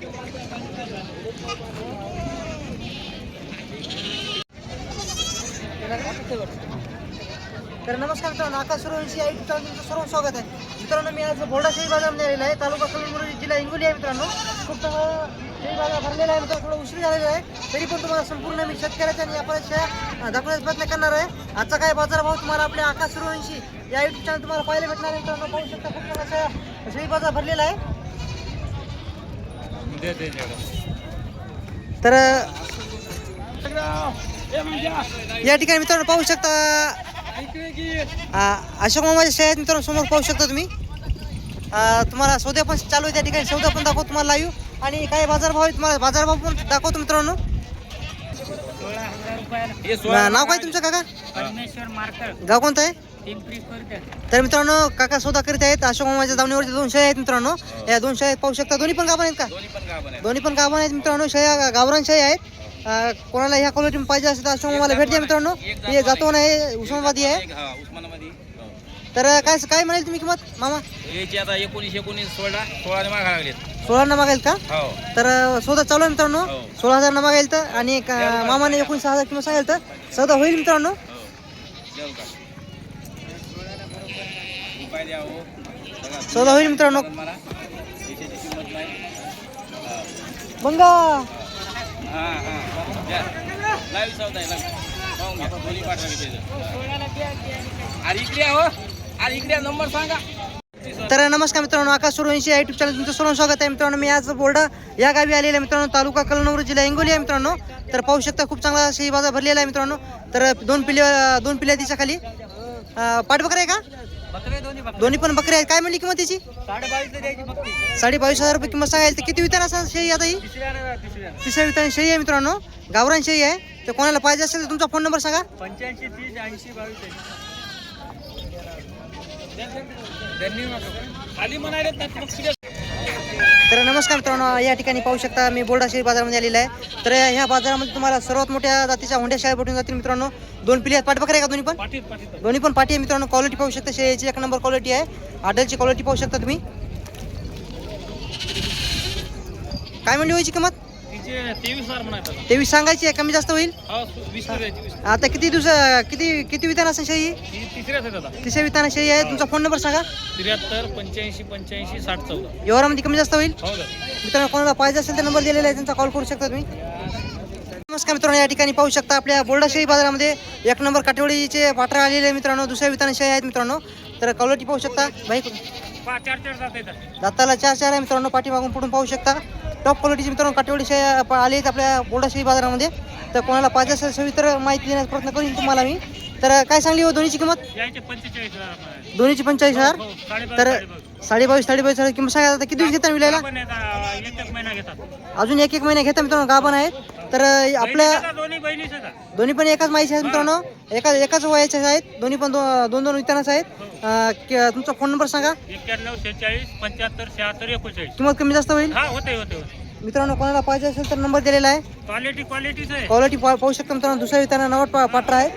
तर नमस्कार मित्रांनो आकाश सुरवंशी आई तुमचं सर्व स्वागत आहे. मित्रांनो मी आज बोर्डा शेळी बाजारमध्ये आलेला आहे. तालुका कलमुरी जिल्हा हिंगोली आहे मित्रांनो. खूप चांगला शेळी बाजार भरलेला आहे मित्रांनो. थोडं उशीर झालेला आहे. तरी पण तुम्हाला संपूर्ण मी शेतकऱ्याच्या आणि व्यापाऱ्याच्या दाखवण्याचा प्रयत्न करणार आहे. आजचा काय बाजारभाव तुम्हाला आपल्या आकाश सुरवंशी या युट्यूब चॅनल तुम्हाला पाहायला भेटणार आहे मित्रांनो. पाहू शकता खूप चांगला शेळी बाजार भरलेला आहे. तर या ठिकाणी मित्रांनो पाहू शकता आ, अशोक मामाच्या शाळेत मित्रांनो समोर पाहू शकता तुम्ही. तुम्हाला सौद्या पण चालू आहे त्या ठिकाणी सौदा पण दाखवतो तुम्हाला लाईव्ह आणि काय बाजारभाव आहे तुम्हाला बाजारभाव पण दाखवतो मित्रांनो. ना- नाव काय तुमचं काका? परमेश्वर मार्कर गाव कोणतं आहे? तर मित्रांनो काका सौदा करीत आहेत. अशोक मामाच्या दावणीवरती दोन शाळा आहेत मित्रांनो. या दोन शाळेत पाहू शकता. दोन्ही पण गाभण आहेत का? दोन्ही पण गाभण आहेत. मित्रांनो. शाळा गावरान शाळी आहेत. कोणाला ह्या क्वालिटी पाहिजे असेल तर अशोक मामाला भेट द्या मित्रांनो. हे जातो आहे. उस्मानाबादी आहे. उस्मानाबादी. तर काय काय म्हणाल तुम्ही किंमत मामा? याची आता एकोणीस एकोणीस सोळा सोळाने मागा लागलेत. सोळा मागेल का? हो. तर सौदा चालू आहे मित्रांनो. हो. सोळा हजार मागेल तर आणि मामाने एकोणीस हजार किंमत सांगेल तर सौदा होईल मित्रांनो हो जेवण का उपाय द्या हो बघा सौदा होईल मित्रांनो. बंगा. हां हां. हो तर नमस्कार मित्रांनो आकाश सुरवंशी युट्यूब चॅनल तुमचं सर्व स्वागत आहे. मित्रांनो मी आज बोर्डा या गावी आलेला मित्रांनो तालुका कलनगर जिल्हा हिंगोली आहे मित्रांनो. तर पाहू शकता खूप चांगला शेळी बाजार भरलेला आहे मित्रांनो. तर दोन पिल्ले दोन पिल्ले तिच्या खाली पाठबकरा आहे का? दोन्ही पण बकरी आहेत काय म्हणली किंमत त्याची साडे बावीस हजार रुपये किंमत सांगायला तर किती वितान असणार शेळी आता ही तिसऱ्या वितान शेळी आहे मित्रांनो गावरान शेळी आहे तर कोणाला पाहिजे असेल तर तुमचा फोन नंबर सांगा पंच्याऐंशी तीस ऐंशी बावीस नमस्कार मित्रांनो या ठिकाणी पाहू शकता मी बोर्डा शेळी बाजारामध्ये आलेला आहे. तर ह्या बाजारामध्ये तुम्हाला सर्वात मोठ्या जातीच्या हुंड्या शेळ्या भेटून जातील मित्रांनो. दोन पिली आहेत. पाठबकरे आहे का दोन्ही पण? दोन्ही पण पाठी आहे मित्रांनो. क्वालिटी पाहू शकता शेळीची एक नंबर क्वालिटी आहे. आडलची क्वालिटी पाहू शकता तुम्ही. काय म्हणली व्हायची किंमत? तिचे तेवीस सांगायची आहे कमी जास्त होईल? हा आता किती दिवस किती किती विधान असेल शेळी ही तिसऱ्या विधान शेळी आहे. तुमचा फोन नंबर सांगा. त्र्याहत्तर पंच्याऐंशी पंच्याऐंशी साठ चौदा. व्यवहारामध्ये कमी जास्त होईल? हो दादा मित्रांनो कोणाला पाहिजे असेल तर नंबर दिलेला आहे. त्यांचा कॉल करू शकता तुम्ही. नमस्कार मित्रांनो या ठिकाणी पाहू शकता आपल्या बोर्डाशाही बाजारामध्ये एक नंबर काटेवाडीचे पाठरा आलेले आहे मित्रांनो. दुसऱ्या विताना शाही आहेत मित्रांनो. तर क्वालिटी पाहू शकता. बाईक दाताला चार चार आहे मित्रांनो. पाठीमागून पुढून पाहू शकता. टॉप क्वालिटीचे मित्रांनो काटेवाडी शाही प- आले आहेत आपल्या बोर्डाशाही बाजारामध्ये. तर कोणाला पाहिजे असेल सविस्तर माहिती देण्याचा प्रयत्न करीन तुम्हाला मी. तर काय सांगली हो दोन्हीची किंमत. दोन्हीची पंचेचाळीस हजार. हो, साडेबावीस, तर साडेबावीस. साडेबावीस हजार किंमत सांगा आता किती दिवस घेता विलायला? अजून एक एक महिना घेता मित्रांनो गाभण आहेत. तर आपल्या दोन्ही पण एकाच माहिती आहेत मित्रांनो. एका एकाच वयाचे आहेत. दोन्ही पण दोन दोन वितानाच आहेत. कि- तुमचा फोन नंबर सांगा. एक्क्याण्णव शेहेचाळीस पंच्याहत्तर शहात्तर एकोणचाळीस. किंमत कमी जास्त होईल? हा होते होते मित्रांनो कोणाला पाहिजे असेल तर नंबर दिलेला आहे. क्वालिटी क्वालिटीच आहे. क्वालिटी पा- पाहू शकता मित्रांनो. दुसऱ्या विताना नवट पा पाठरा आहे.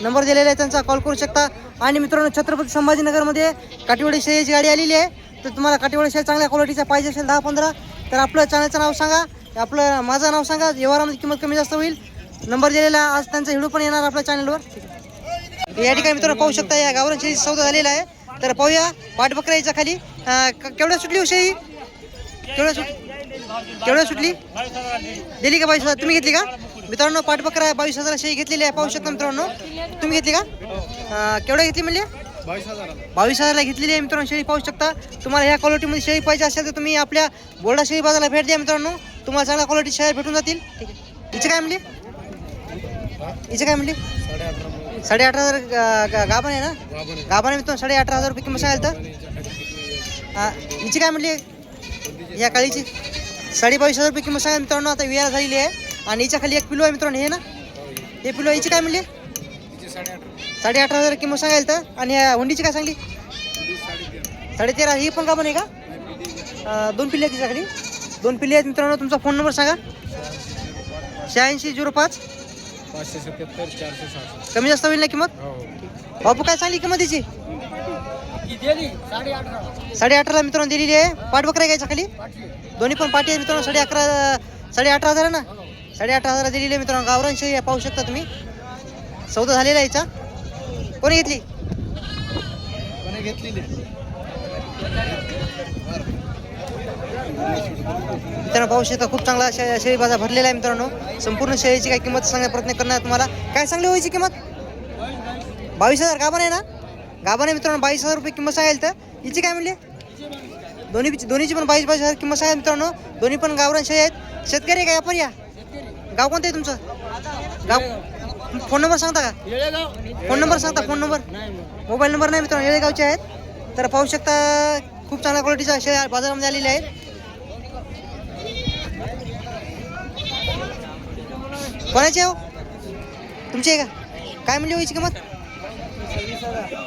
नंबर दिलेला आहे त्यांचा कॉल करू शकता. आणि मित्रांनो छत्रपती संभाजीनगरमध्ये काटेवाडी शेळीची गाडी आलेली आहे. तर तुम्हाला काटेवाडी शेळी चांगल्या क्वालिटीचा पाहिजे असेल दहा पंधरा तर आपलं चॅनलचं नाव सांगा. आपलं माझं नाव सांगा. व्यवहारामध्ये किंमत कमी जास्त होईल. नंबर दिलेला आज त्यांचा व्हिडिओ पण येणार आपल्या चॅनलवर या ठिकाणी मित्रांनो पाहू शकता या गावरांची सौदा झालेला आहे. तर पाहूया पाठबकरा याच्या खाली. केवढ्या सुटली हो शेळी केवढ्या सुट केवढ्या सुटली? दिली का बावीस हजार? तुम्ही घेतली का? मित्रांनो पाठबकरा आहे बावीस हजार शेळी घेतलेली आहे. पाहू शकता मित्रांनो. तुम्ही घेतली का? केवढ्या घेतली म्हणजे बावीस हजारला घेतलेली आहे मित्रांनो शेळी पाहू शकता. तुम्हाला ह्या क्वालिटीमध्ये शेळी पाहिजे असेल तर तुम्ही आपल्या बोर्डा शेळी बाजारला भेट द्या मित्रांनो. तुम्हाला चांगल्या क्वालिटी शेळ्या भेटून जातील. ठीक आहे हिचे काय म्हणजे हिचे काय म्हणली साडे अठरा हजार गा- गाभण आहे ना? गाभण आहे मित्रांनो साडे अठरा हजार रुपये किंमत सांगाल तर? हा, हिची काय म्हणली या काळीची? साडे बावीस हजार रुपये किंमत सांगा मित्रांनो आता विहार झालेली आहे. आणि हिच्या खाली एक पिलो आहे मित्रांनो हे ना? हे पिलो हिची काय म्हणली साडे अठरा हजार किंमत सांगायला तर? आणि या हुंडीची काय सांगली? साडे तेरा ही पण का आहे का? दोन पिल्ले आहेत तिच्याकडे दोन पिल्ले आहेत मित्रांनो तुमचा फोन नंबर सांगा. शहाऐंशी झिरो पाच. पाचशे सत्याहत्तर चारशे कमी जास्त होईल ना किंमत? हो. बापू काय सांगली किंमत तिची साडे अठरा. साडे अठराला मित्रांनो दिलेली आहे. पाठबकरा घ्यायच्या खाली? दोन्ही पण पाठी आहेत मित्रांनो. साडे अकरा साडे अठरा हजार आहे ना? साडे अठरा हजार दिलेली आहे मित्रांनो. आहे पाहू शकता तुम्ही. सौदा झालेला आहे याचा. कोणी घेतली? मित्रांनो पाहू शकता खूप चांगला शेळी बाजार भरलेला आहे मित्रांनो. संपूर्ण शेळीची काय किंमत सांगण्याचा प्रयत्न करणार आहे तुम्हाला. काय सांगली व्हायची हो किंमत? बावीस हजार गाभण आहे ना? गाभण आहे मित्रांनो बावीस हजार रुपये किंमत सांगायला तर. हिची काय म्हणली? दोन्ही दोन्हीची पण बावीस बावीस हजार किंमत सांगा मित्रांनो. दोन्ही पण गावरान शेळी आहेत. शेतकरी आहे आपण या गाव कोणतं आहे तुमचं? गाव फोन नंबर सांगता का? फोन नंबर सांगता फोन नंबर? मोबाईल नंबर नाही मित्रांनो येळेगावचे आहेत. तर पाहू शकता खूप चांगल्या क्वालिटीच्या शेळ्या बाजारामध्ये आलेल्या आहेत. कोणाचे हो? तुमची आहे का? काय म्हणली व्हायची किंमत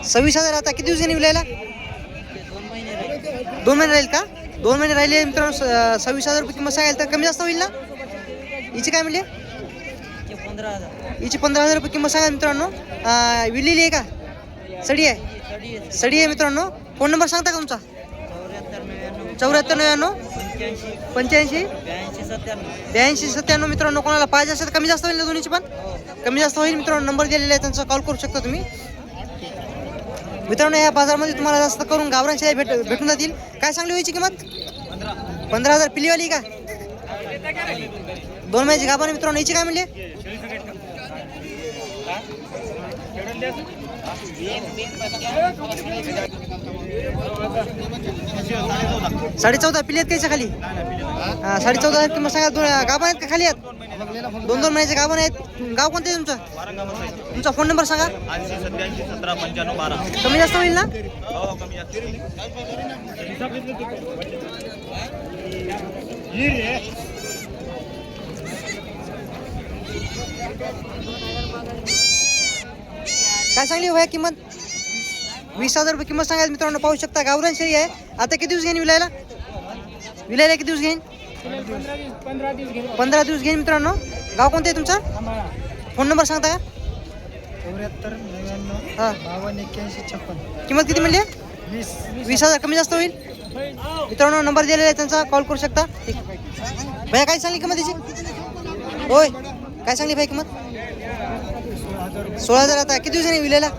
सव्वीस हजार आता किती दिवसांनी विलायला? दोन महिने राहील का? दोन महिने राहिले मित्रांनो सव्वीस हजार रुपये किंमत सांगायला तर कमी जास्त होईल ना? हिची काय म्हणली? हिची पंधरा हजार रुपये किंमत सांगा मित्रांनो विलेली आहे का? सडी आहे? सडी आहे मित्रांनो. फोन नंबर सांगता का तुमचा? चौऱ्याहत्तर नव्याण्णव. पंच्याऐंशी? ब्याऐंशी सत्त्याण्णव. मित्रांनो कोणाला पाहिजे असेल तर कमी जास्त होईल ना दोन्हीची पण? कमी जास्त होईल मित्रांनो नंबर दिलेला आहे त्यांचा कॉल करू शकता तुम्ही. मित्रांनो या बाजारामध्ये तुम्हाला जास्त करून गावरान भेट भेटून जातील. काय सांगली व्हायची किंमत? पंधरा. हजार. पिलीवाली का? दोन महिन्याची गाभा मित्रांनो याची काय म्हणली? साडे चौदा पिली आहेत त्याच्याखाली? हा साडे चौदा आहेत किंमत सांगा दोन गाभा आहेत का खाली आहेत? दोन दोन महिन्याचे गाभा आहेत गाव कोणतं आहे तुमचं? तुमचा फोन नंबर सांगा. कमी जास्त होईल ना? काय सांगली हो किंमत? वीस हजार रुपये किंमत सांगायला मित्रांनो पाहू शकता गावरान शेळी आहे. आता किती दिवस घेईन विलायला? विलायला किती दिवस घेईन? पंधरा दिवस घेईन मित्रांनो. गाव कोणतं आहे तुमचा? फोन नंबर सांगता का? चौऱ्याहत्तर नव्याण्णव हां. बावन्न एक्क्याऐंशी छप्पन. किंमत किती म्हणली? वीस. वीस हजार कमी जास्त होईल? मित्रांनो नंबर दिलेला आहे त्यांचा. कॉल करू शकता? ठीक. भैया काय सांगली किंमत त्याची होय. काय सांगली भाई किंमत? सोळा हजार. आता. किती दिवसांनी विलेला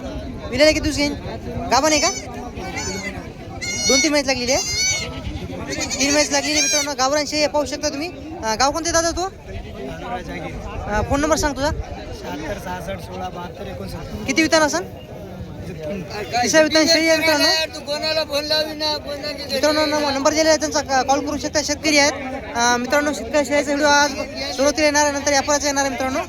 विलेला किती दिवस घेईन? गाभा नाही का? दोन तीन महिन्यात लागलेली आहे. तीन महिन्यात लागलेली आहे मित्रांनो. गावरान शेळी पाहू शकता तुम्ही. गाव कोणते दादा तू? फोन नंबर सांग तुझा. शहात्तर सहासष्ट सोळा बहात्तर एकोणसत्तर किती वितान असन? आहे मित्रांनो नंबर दिलेला आहे त्यांचा. कॉल करू शकता शेतकरी आहेत. मित्रांनो शेतकरी शेळीचा व्हिडिओ आज सुरुवातीला येणार आहे नंतर व्यापाराचा येणार आहे मित्रांनो.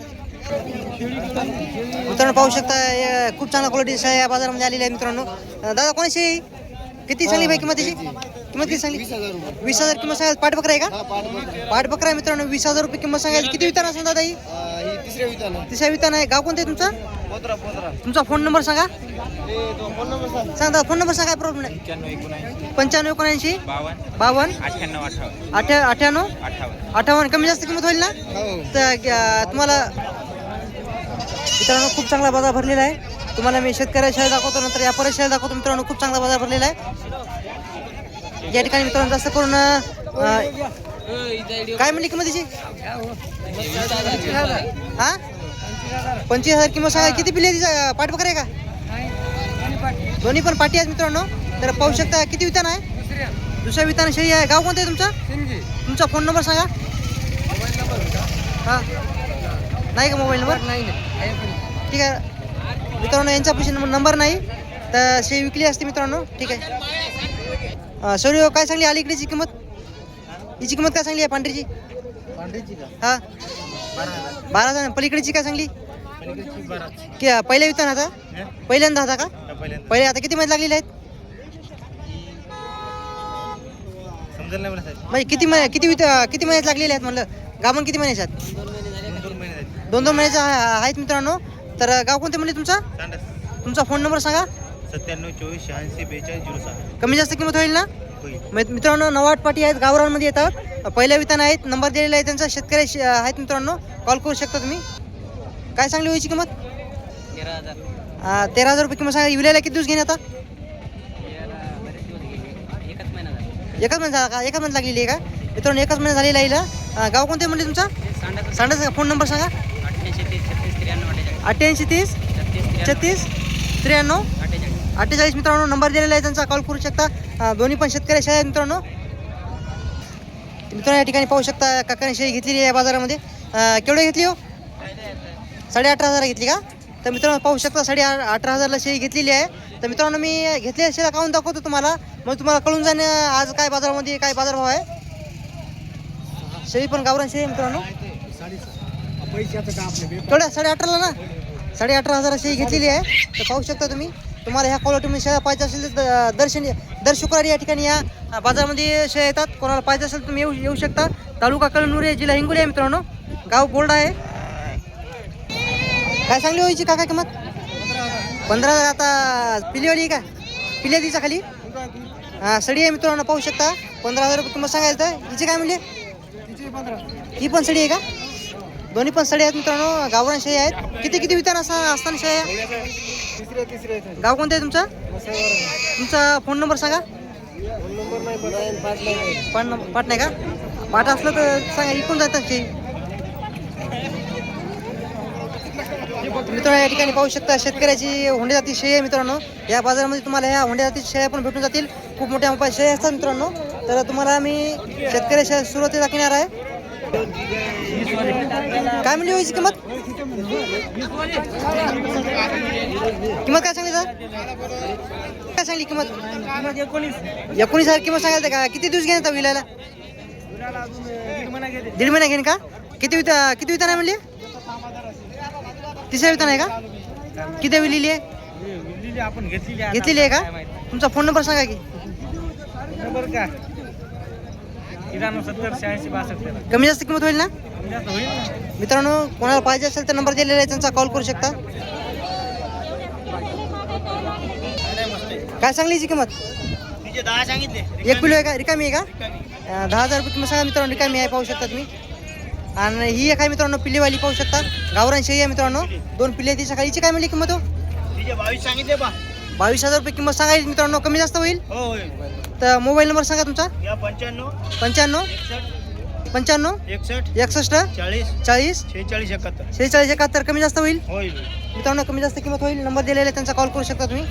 मित्रांनो पाहू शकता हे खूप चांगल्या क्वालिटी शेळ्या या बाजारामध्ये आलेल्या आहे मित्रांनो. दादा कोणी शेळी किती सांगली भाई? किंमत त्याची किंमत किती सांगली? वीस हजार किंमत सांगायला पाठ बकरा आहे का? पाठ बकरा आहे. मित्रांनो वीस हजार रुपये किंमत सांगायला. किती वितान असेल दादा ही तिसऱ्या वितान. आहे. गाव कोणतं आहे तुमचं? तुमचा फोन नंबर सांगा. फोन नंबर सांग. सांग दादा फोन नंबर सांगा काय प्रॉब्लेम नाही. पंच्याण्णव एकोणऐंशी. बावन्न. अठ्ठ्याण्णव अठ्ठ्याण्णव? अठ्ठावन्न. कमी जास्त किंमत होईल ना? हो. तर तुम्हाला मित्रांनो खूप चांगला बाजार भरलेला आहे. तुम्हाला मी शेतकऱ्या शाळेत दाखवतो नंतर व्यापारी शेळ दाखवतो. मित्रांनो खूप चांगला बाजार भरलेला आहे. या ठिकाणी मित्रांनो जास्त करून काय म्हणली किंमत तिची? हा? पंचवीस हजार किंमत सांगा. किती पिले तिचा? पाठ आहे का? दोन्ही पण पाठी आहेत मित्रांनो. तर पाहू शकता किती वितान आहे? दुसऱ्या वितान शेळी आहे. गाव कोणतं आहे तुमचं? तुमचा फोन नंबर सांगा. हां. नाही का मोबाईल नंबर नाही ठीक आहे. मित्रांनो यांच्यापाशी नंबर नंबर नाही तर शेळी विकली असते मित्रांनो. ठीक आहे. सॉरी काय सांगली अलीकडेची किंमत? हिची किंमत काय सांगली आहे पांढरीची? पांढरीची का? हां. बारा हजार. पलीकडेची काय सांगली पहिल्या वितान आता? पहिल्यांदा होता का? पहिले आता किती महिने लागलेले आहेत? म्हणजे किती महिने किती किती महिन्यात लागलेले आहेत म्हणलं? गामन किती महिन्याचे आहेत? दोन दोन महिने झाले. दोन दोन महिन्याचे आहे- आहेत मित्रांनो. तर गाव कोणते म्हणले तुमचा? सांडस. तुमचा फोन नंबर सांगा. सत्त्याण्णव चोवीस शहाऐंशी बेचाळीस झिरो सहा. कमी जास्त किंमत होईल ना? होईल. मित- मित्रांनो नवाट पाटी आहेत गावरांमध्ये येतात. पहिल्या वितान आहेत नंबर दिलेला आहे त्यांचा शेतकरी श- आहेत मित्रांनो. कॉल करू शकता तुम्ही. काय सांगली व्हायची किंमत? तेरा हजार. तेरा हजार रुपये किंमत सांगा. विलायला किती दिवस घेईन आता? एकच महिना झाला. एकच महिन्यात झाला का? एकच महिन्यात लागलेली आहे का? मित्रांनो एकच महिना झालेला आहे हिला. गाव कोणते म्हणले तुमचा? सांडाचा फोन नंबर सांगा. अठ्ठ्याऐंशी तीस छत्तीस त्र्याण्णव अठ्ठेचाळीस मित्रांनो नंबर दिलेला आहे त्यांचा. कॉल करू शकता. दोन्ही पण शेतकरी अशा आहेत मित्रांनो. मित्रांनो या ठिकाणी पाहू शकता काकाने शेळी घेतलेली आहे बाजारामध्ये. केवढं घेतली हो? साडे अठरा हजार घेतली का? तर मित्रांनो पाहू शकता साडे अठरा हजारला शेळी घेतलेली आहे. तर मित्रांनो मी घेतलेल्या शेळ्या काहून दाखवतो तुम्हाला. मग तुम्हाला कळून जाणे आज काय बाजारामध्ये काय बाजारभाव आहे. शेळी पण गावरान शेळी आहे मित्रांनो. केवढ्या साडे अठराला ना साडे अठरा हजार शेळी घेतलेली आहे. तर पाहू शकता तुम्ही. तुम्हाला ह्या क्वालिटीमध्ये शेळ्या पाहिजे असेल तर द- दर शुक्रवारी या ठिकाणी या बाजारामध्ये शेळ्या येतात. कोणाला पाहिजे असेल तर तुम्ही येऊ येऊ शकता. तालुका कळमनुरी जिल्हा हिंगोली आहे मित्रांनो. गाव बोर्ड आहे. काय सांगली व्हायची काका किंमत? पंधरा हजार. आता पिलीवाली आहे का? पिल्या खाली? हां सडी आहे मित्रांनो पाहू शकता. पंधरा हजार रुपये किंमत सांगायला तर हिची काय म्हणले ही पण सडी आहे का? दोन्ही पण सडी आहेत मित्रांनो. गावरान शेळी आहेत. किती किती वितान असता असताना तिसरे तिसरे गाव कोणतं आहे तुमचं? तुमचा फोन नंबर सांगा. नंबर नाही आहे पाच नाही का? पाट असलं तर सांगा इकून जातात शेळी मित्रांनो या ठिकाणी पाहू शकता शेतकऱ्याची होंडे जाती शेळी आहे मित्रांनो. या बाजारामध्ये तुम्हाला ह्या होंडे जाती शेळ्या पण भेटून जातील. खूप मोठ्या मोठ्या शेळ्या असतात मित्रांनो. तर तुम्हाला मी शेतकऱ्याच्या सुरुवातीला किनार आहे. काय म्हणली व्हायची किंमत? किंमत काय सांगली सर काय सांगली किंमत? एकोणीस एकोणीस हजार किंमत सांगायचं का? किती दिवस घेणार विलायला? दीड महिना घेईन का? किती विता किती वितान आहे म्हणली? तिसऱ्या विताना आहे का? किती विलेली आहे? लिहिली घेतलेली आहे. घेतलेली आहे का? तुमचा फोन नंबर सांगा की. नंबर का त्र्याण्णव सत्तर शहाऐंशी बासष्ट तेरा. कमी जास्त किंमत होईल ना? जास्त होईल ना. मित्रांनो कोणाला पाहिजे असेल तर नंबर दिलेला आहे त्यांचा कॉल करू शकता. काय सांगली याची किंमत? तिचे दहा सांगितले. एक किलो आहे का? रिकामी आहे का? अं, दहा हजार रुपये किंमत सांगा मित्रांनो रिकामी आहे पाहू शकता तुम्ही. आणि ही एक आहे मित्रांनो पिल्लेवाली पाहू शकता. गावरान शेळी आहे मित्रांनो. दोन पिल्ले ती सकाळी हिची काय म्हणली किंमत हो? तिचे बावीस सांगितले बा. बावीस हजार रुपये किंमत सांगायची मित्रांनो कमी जास्त होईल? हो होय तर मोबाईल नंबर सांगा तुमचा? या पंच्याण्णव पंच्याण्णव एकसष्ट पंच्याण्णव एकसष्ट एकसष्ट चाळीस चाळीस शेहेचाळीस एकाहत्तर. शेहेचाळीस एकाहत्तर कमी जास्त होईल? होय मित्रांनो कमी जास्त किंमत होईल. नंबर दिलेला आहे त्यांचा कॉल करू शकता तुम्ही.